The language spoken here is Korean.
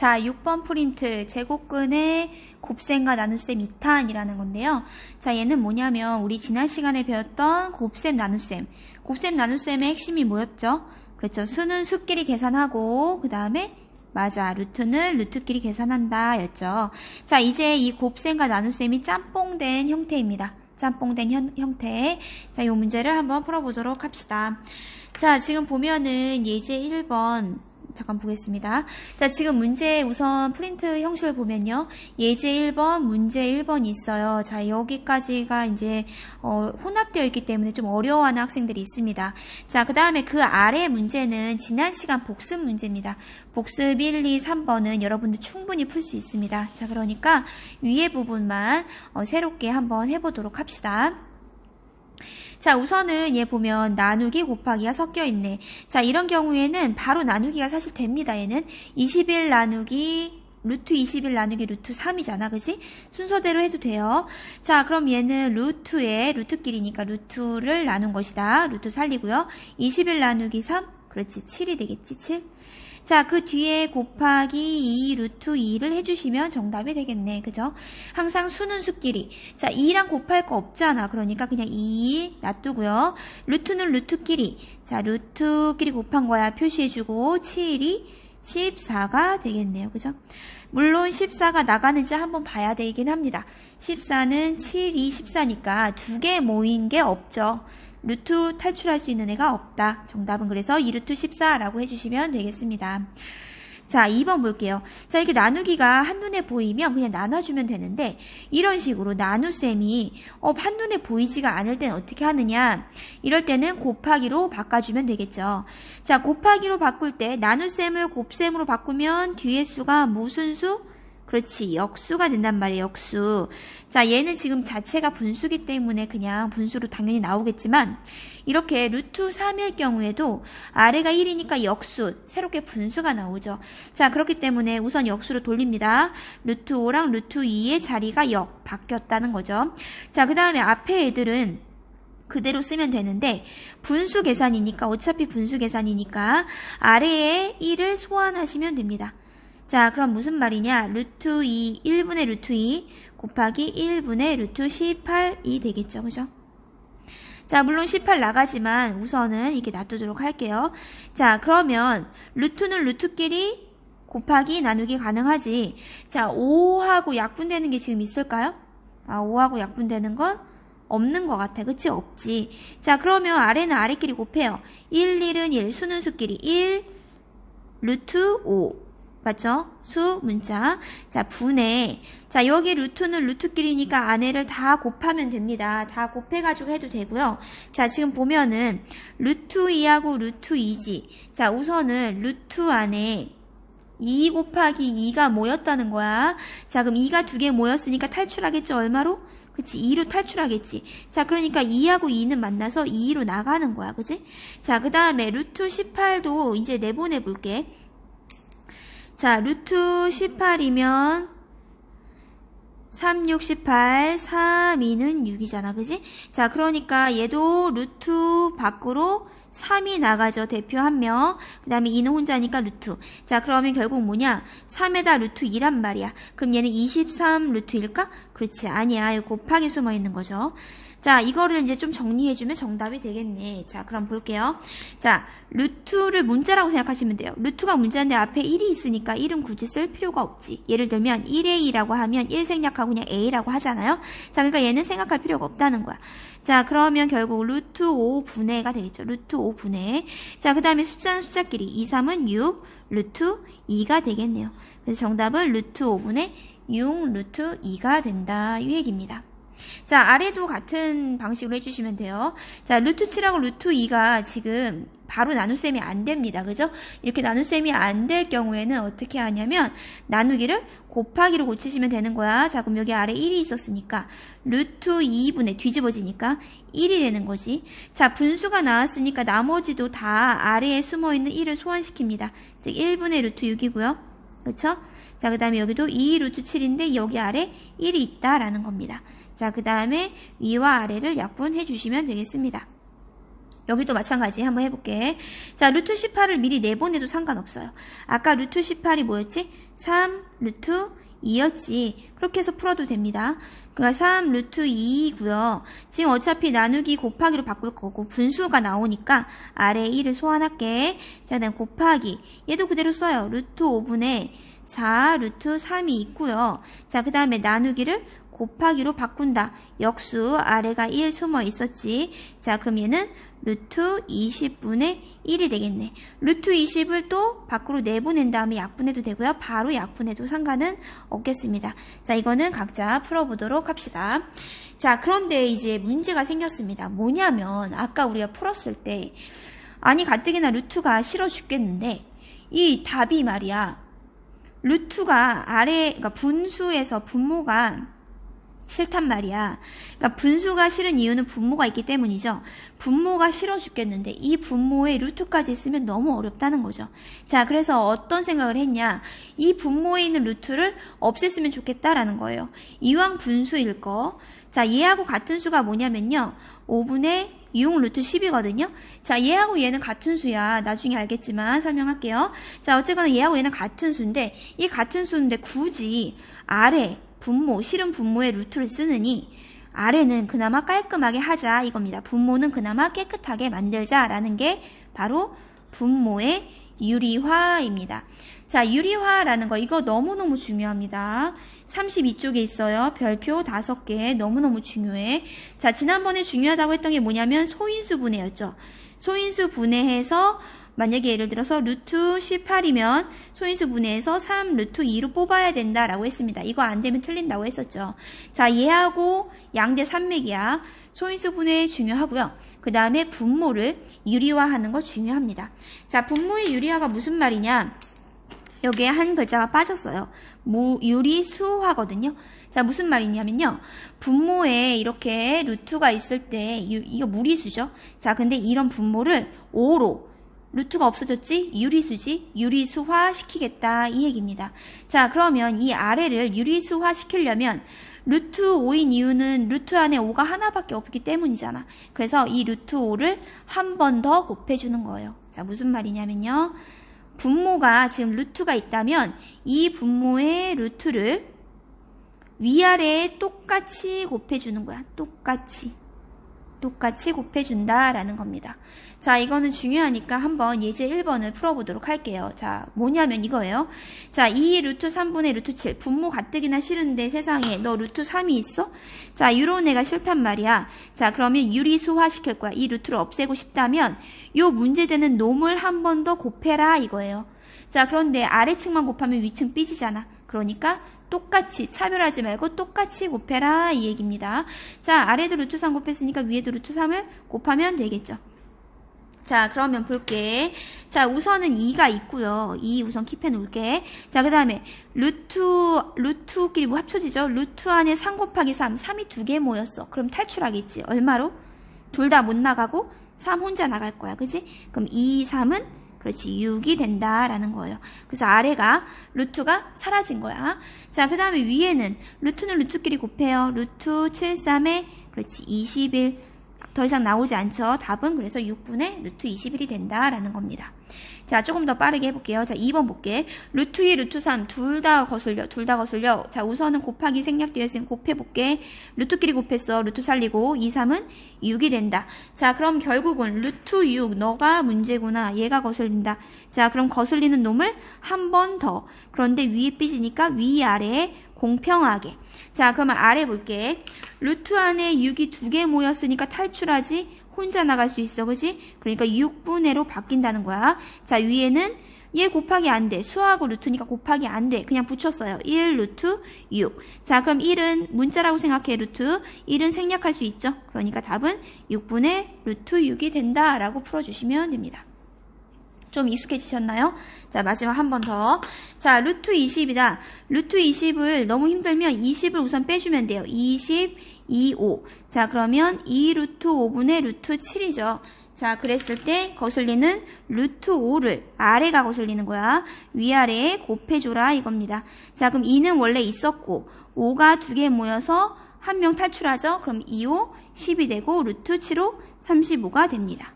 자, 6번 프린트 제곱근의 곱셈과 나눗셈 2탄이라는 건데요. 자, 얘는 뭐냐면 우리 지난 시간에 배웠던 곱셈 나눗셈. 곱셈 나눗셈의 핵심이 뭐였죠? 그렇죠. 수는 수끼리 계산하고 그 다음에 맞아. 루트는 루트끼리 계산한다 였죠. 자, 이제 이 곱셈과 나눗셈이 짬뽕된 형태입니다. 짬뽕된 현, 형태. 자, 이 문제를 한번 풀어보도록 합시다. 자, 지금 보면은 예제 1번 잠깐 보겠습니다. 자, 지금 문제 우선 프린트 형식을 보면요. 예제 1번, 문제 1번이 있어요. 자, 여기까지가 이제 어, 혼합되어 있기 때문에 좀 어려워하는 학생들이 있습니다. 자, 그 다음에 그 아래 문제는 지난 시간 복습 문제입니다. 복습 1, 2, 3번은 여러분들 충분히 풀 수 있습니다. 자, 그러니까 위에 부분만 어, 새롭게 한번 해보도록 합시다. 자, 우선은 얘 보면 나누기 곱하기가 섞여 있네. 자, 이런 경우에는 바로 나누기가 사실 됩니다. 얘는 21 나누기 루트 21 나누기 루트 3이잖아. 그지? 순서대로 해도 돼요. 자, 그럼 얘는 루트에 루트끼리니까 루트를 나눈 것이다. 루트 살리고요. 21 나누기 3? 그렇지. 7이 되겠지. 7. 자, 그 뒤에 곱하기 2 루트 2를 해주시면 정답이 되겠네. 그죠? 항상 수는 수끼리. 자, 2랑 곱할 거 없잖아. 그러니까 그냥 2 놔두고요. 루트는 루트끼리. 자, 루트끼리 곱한 거야. 표시해주고 7이 14가 되겠네요. 그죠? 물론 14가 나가는지 한번 봐야 되긴 합니다. 14는 7, 2, 14니까 두 개 모인 게 없죠. 루트 탈출할 수 있는 애가 없다. 정답은 그래서 2루트 14라고 해주시면 되겠습니다. 자, 2번 볼게요. 자, 이렇게 나누기가 한눈에 보이면 그냥 나눠주면 되는데, 이런 식으로 나눗셈이, 어, 한눈에 보이지가 않을 땐 어떻게 하느냐? 이럴 때는 곱하기로 바꿔주면 되겠죠. 자, 곱하기로 바꿀 때, 나눗셈을 곱셈으로 바꾸면 뒤에 수가 무슨 수? 그렇지. 역수가 된단 말이에요. 역수. 자, 얘는 지금 자체가 분수기 때문에 그냥 분수로 당연히 나오겠지만 이렇게 루트 3일 경우에도 아래가 1이니까 역수, 새롭게 분수가 나오죠. 자, 그렇기 때문에 우선 역수로 돌립니다. 루트 5랑 루트 2의 자리가 역 바뀌었다는 거죠. 자, 그 다음에 앞에 애들은 그대로 쓰면 되는데 분수 계산이니까 어차피 분수 계산이니까 아래에 1을 소환하시면 됩니다. 자, 그럼 무슨 말이냐? 루트 2, 1분의 루트 2 곱하기 1분의 루트 18이 되겠죠. 그죠? 자, 물론 18 나가지만 우선은 이렇게 놔두도록 할게요. 자, 그러면 루트는 루트끼리 곱하기 나누기 가능하지. 자, 5하고 약분되는 게 지금 있을까요? 아, 5하고 약분되는 건 없는 것 같아. 그치? 없지. 자, 그러면 아래는 아래끼리 곱해요. 1, 1은 1, 수는 수끼리 1, 루트 5. 맞죠? 수 문자. 자, 분해. 자, 여기 루트는 루트끼리니까 안에를 다 곱하면 됩니다. 다 곱해가지고 해도 되고요. 자, 지금 보면은 루트 2하고 루트 2지. 자, 우선은 루트 안에 2 곱하기 2가 모였다는 거야. 자, 그럼 2가 두 개 모였으니까 탈출하겠죠? 얼마로? 그치 2로 탈출하겠지. 자, 그러니까 2하고 2는 만나서 2로 나가는 거야. 그치? 자, 그 다음에 루트 18도 이제 내보내 볼게. 자, 루트 18이면 3, 6, 18, 3, 2는 6이잖아. 그지? 자, 그러니까 얘도 루트 밖으로 3이 나가죠. 대표 한 명. 그 다음에 2는 혼자니까 루트. 자, 그러면 결국 뭐냐? 3에다 루트 2란 말이야. 그럼 얘는 23 루트일까? 그렇지. 아니야. 이거 곱하기 숨어 있는 거죠. 자, 이거를 이제 좀 정리해주면 정답이 되겠네. 자, 그럼 볼게요. 자, 루트를 문자라고 생각하시면 돼요. 루트가 문자인데 앞에 1이 있으니까 1은 굳이 쓸 필요가 없지. 예를 들면 1A라고 하면 1 생략하고 그냥 A라고 하잖아요. 자, 그러니까 얘는 생각할 필요가 없다는 거야. 자, 그러면 결국 루트 5 분해가 되겠죠. 루트 5 분해. 자, 그 다음에 숫자는 숫자끼리. 2, 3은 6, 루트 2가 되겠네요. 그래서 정답은 루트 5분의 6 루트 2가 된다. 이 얘기입니다. 자, 아래도 같은 방식으로 해주시면 돼요. 자, 루트 7하고 루트 2가 지금 바로 나눗셈이 안 됩니다. 그죠? 이렇게 나눗셈이 안 될 경우에는 어떻게 하냐면 나누기를 곱하기로 고치시면 되는 거야. 자, 그럼 여기 아래 1이 있었으니까 루트 2분의 뒤집어지니까 1이 되는 거지. 자, 분수가 나왔으니까 나머지도 다 아래에 숨어있는 1을 소환시킵니다. 즉 1분의 루트 6이고요. 그렇죠? 자, 그 다음에 여기도 2 루트 7인데 여기 아래 1이 있다라는 겁니다. 자, 그 다음에 위와 아래를 약분해 주시면 되겠습니다. 여기도 마찬가지 한번 해볼게. 자, 루트 18을 미리 내보내도 상관없어요. 아까 루트 18이 뭐였지? 3 루트 2였지. 그렇게 해서 풀어도 됩니다. 그러니까 3 루트 2이고요. 지금 어차피 나누기 곱하기로 바꿀 거고 분수가 나오니까 아래 1을 소환할게. 자, 그다음 곱하기. 얘도 그대로 써요. 루트 5분의 4 루트 3이 있고요. 자, 그 다음에 나누기를 곱하기로 바꾼다. 역수 아래가 1 숨어 있었지. 자, 그럼 얘는 루트 20분의 1이 되겠네. 루트 20을 또 밖으로 내보낸 다음에 약분해도 되고요. 바로 약분해도 상관은 없겠습니다. 자, 이거는 각자 풀어보도록 합시다. 자, 그런데 이제 문제가 생겼습니다. 뭐냐면 아까 우리가 풀었을 때 아니 가뜩이나 루트가 싫어 죽겠는데 이 답이 말이야. 루트가 아래 그러니까 분수에서 분모가 싫단 말이야. 그러니까 분수가 싫은 이유는 분모가 있기 때문이죠. 분모가 싫어 죽겠는데 이 분모에 루트까지 있으면 너무 어렵다는 거죠. 자, 그래서 어떤 생각을 했냐? 이 분모에 있는 루트를 없앴으면 좋겠다라는 거예요. 이왕 분수일 거. 자, 얘하고 같은 수가 뭐냐면요. 5분의 6 루트 10이거든요. 자, 얘하고 얘는 같은 수야. 나중에 알겠지만 설명할게요. 자, 어쨌거나 얘하고 얘는 같은 수인데 이 같은 수인데 굳이 아래 분모, 실은 분모의 루트를 쓰느니 아래는 그나마 깔끔하게 하자 이겁니다. 분모는 그나마 깨끗하게 만들자라는 게 바로 분모의 유리화입니다. 자, 유리화라는 거 이거 너무너무 중요합니다. 32쪽에 있어요. 별표 5개 너무너무 중요해. 자, 지난번에 중요하다고 했던 게 뭐냐면 소인수 분해였죠. 소인수 분해해서 만약에 예를 들어서 루트 18이면 소인수 분해해서 3 루트 2로 뽑아야 된다라고 했습니다. 이거 안 되면 틀린다고 했었죠. 자, 얘하고 양대 산맥이야. 소인수 분해 중요하고요. 그 다음에 분모를 유리화하는 거 중요합니다. 자, 분모의 유리화가 무슨 말이냐? 여기에 한 글자가 빠졌어요. 무, 유리수화거든요. 자, 무슨 말이냐면요. 분모에 이렇게 루트가 있을 때, 유, 이거 무리수죠? 자, 근데 이런 분모를 5로, 루트가 없어졌지? 유리수지? 유리수화 시키겠다. 이 얘기입니다. 자, 그러면 이 아래를 유리수화 시키려면 루트 5인 이유는 루트 안에 5가 하나밖에 없기 때문이잖아. 그래서 이 루트 5를 한 번 더 곱해주는 거예요. 자, 무슨 말이냐면요. 분모가 지금 루트가 있다면 이 분모의 루트를 위아래에 똑같이 곱해주는 거야. 똑같이. 똑같이 곱해준다 라는 겁니다. 자, 이거는 중요하니까 한번 예제 1번을 풀어보도록 할게요. 자, 뭐냐면 이거예요. 자, 2 루트 3분의 루트 7. 분모 가뜩이나 싫은데 세상에 너 루트 3이 있어? 자, 유로는 애가 싫단 말이야. 자, 그러면 유리수화 시킬 거야. 이 루트를 없애고 싶다면 요 문제되는 놈을 한 번 더 곱해라 이거예요. 자, 그런데 아래층만 곱하면 위층 삐지잖아. 그러니까 똑같이 차별하지 말고 똑같이 곱해라 이 얘기입니다. 자 아래도 루트 3 곱했으니까 위에도 루트 3을 곱하면 되겠죠. 자 그러면 볼게. 자 우선은 2가 있고요. 2 우선 킵해 놓을게. 자 그 다음에 루트 루트끼리 뭐 합쳐지죠. 루트 안에 3 곱하기 3 3이 두 개 모였어. 그럼 탈출하겠지. 얼마로? 둘 다 못 나가고 3 혼자 나갈 거야. 그지? 그럼 2, 3은 그렇지 6이 된다라는 거예요. 그래서 아래가 루트가 사라진 거야. 자, 그 다음에 위에는 루트는 루트끼리 곱해요. 루트 7, 3에 그렇지 21. 더 이상 나오지 않죠. 답은 그래서 6분의 루트 21이 된다라는 겁니다. 자, 조금 더 빠르게 해볼게요. 자, 2번 볼게. 루트 2, 루트 3, 둘 다 거슬려, 둘 다 거슬려. 자, 우선은 곱하기 생략되어 있으니 곱해볼게. 루트끼리 곱했어. 루트 살리고, 2, 3은 6이 된다. 자, 그럼 결국은 루트 6, 너가 문제구나. 얘가 거슬린다. 자, 그럼 거슬리는 놈을 한 번 더. 그런데 위에 삐지니까 위 아래에 공평하게. 자, 그러면 아래 볼게. 루트 안에 6이 두 개 모였으니까 탈출하지. 혼자 나갈 수 있어. 그지? 그러니까 6분의 로 바뀐다는 거야. 자, 위에는 얘 곱하기 안 돼. 수하고 루트니까 곱하기 안 돼. 그냥 붙였어요. 1 루트 6. 자, 그럼 1은 문자라고 생각해. 루트. 1은 생략할 수 있죠. 그러니까 답은 6분의 루트 6이 된다라고 풀어주시면 됩니다. 좀 익숙해지셨나요? 자, 마지막 한 번 더. 자, 루트 20이다. 루트 20을 너무 힘들면 20을 우선 빼주면 돼요. 20, 2, 5. 자, 그러면 2 루트 5분의 루트 7이죠. 자, 그랬을 때 거슬리는 루트 5를 아래가 거슬리는 거야. 위아래에 곱해줘라 이겁니다. 자, 그럼 2는 원래 있었고 5가 두 개 모여서 한 명 탈출하죠. 그럼 2, 5, 10이 되고 루트 7, 5, 35가 됩니다.